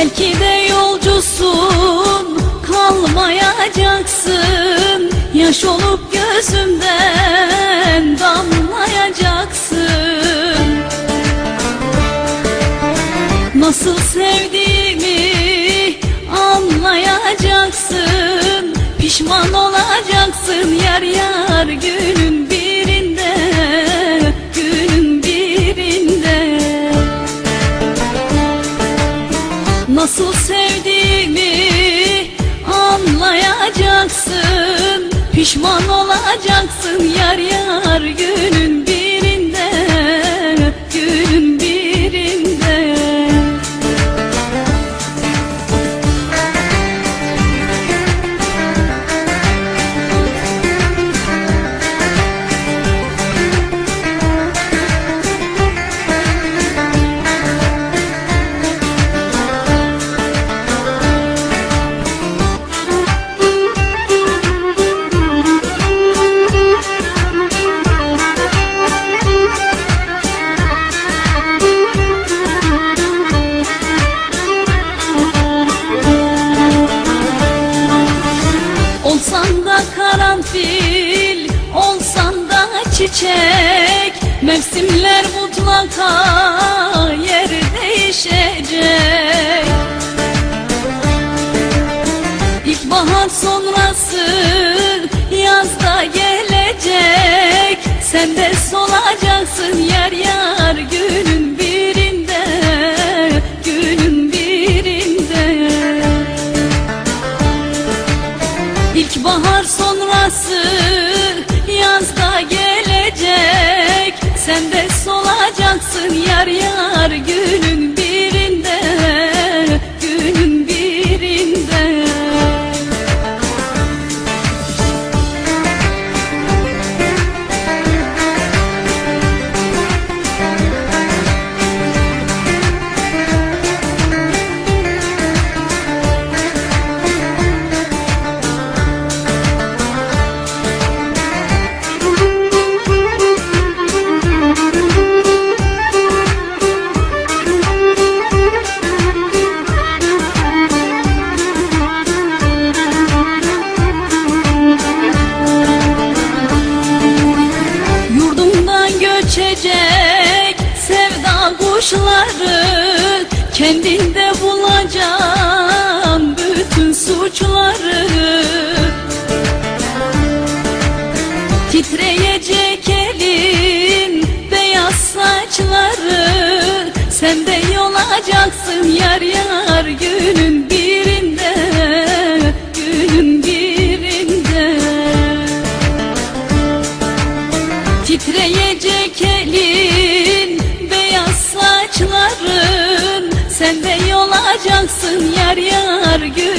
Gemide yolcusun kalmayacaksın. Yaş olup gözümden damlayacaksın. Nasıl sevdiğimi anlayacaksın. Pişman olacaksın yar yar günün Nasıl sevdiğimi anlayacaksın. Pişman olacaksın yar yar günün birinde karanfil, olsan da çiçek Mevsimler mutlaka yer değişecek. İlkbahar sonrası yazda gelecek Sen de solacaksın yar yar günün sonrası yazda gelecek? Sen de solacaksın yar yar günün sevda kuşları Kendinde bulacağım bütün suçları. Titreyecek elin beyaz saçları Sen de yolacaksın yar yar günün birinde Günün birinde. Titreyecek elin olacaksın yar yar gül.